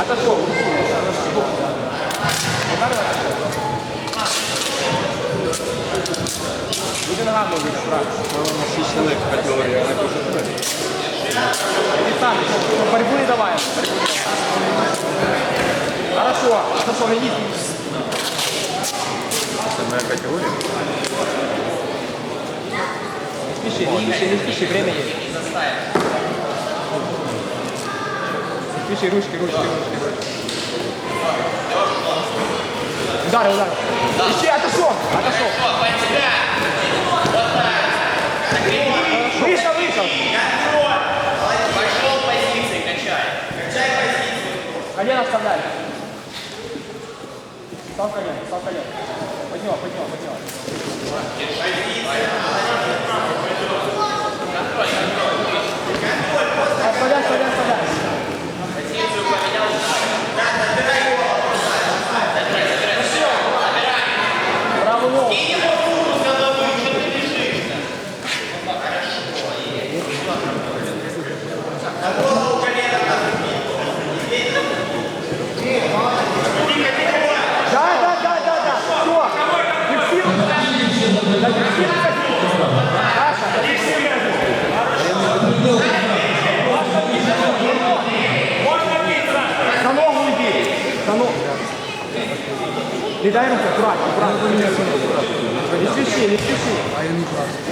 отошел. Буде ногами вийти, брат. Шість чоловік категорія, але дуже добре. Иди сам, борьбу не давай. борьбу не давай. Хорошо, хорошо, иди. Це моя категорія. Не спеши, не спеши, не спеши, время есть. Спеши, ручки, ручки, ручки. Ударил, ударил. Ищи, отошел, отошел. Вышел, вышел. Пошел позиции, качай. Колено вставляй. Стал колено, стал колено. Поднял, поднял, поднял. Вставляй, Quem é Не дай руку, аккуратно, аккуратно. Не спеши, не спеши.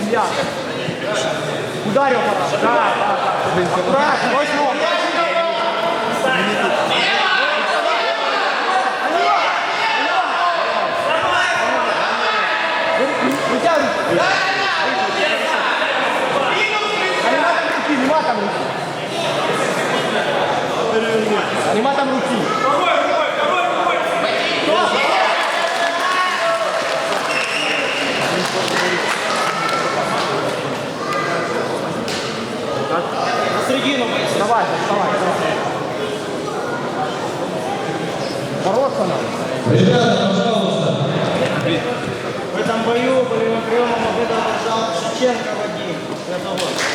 Илья. Ударил пора. Да, да, да. Аккуратно. Нема там руки, нема там руки. Нема там руки. На середину. Давай, давай, давай. Бороться надо. Ребята, пожалуйста. В этом бою боевым приемом выдержал Шевченко Вадим. Святогор. Зрители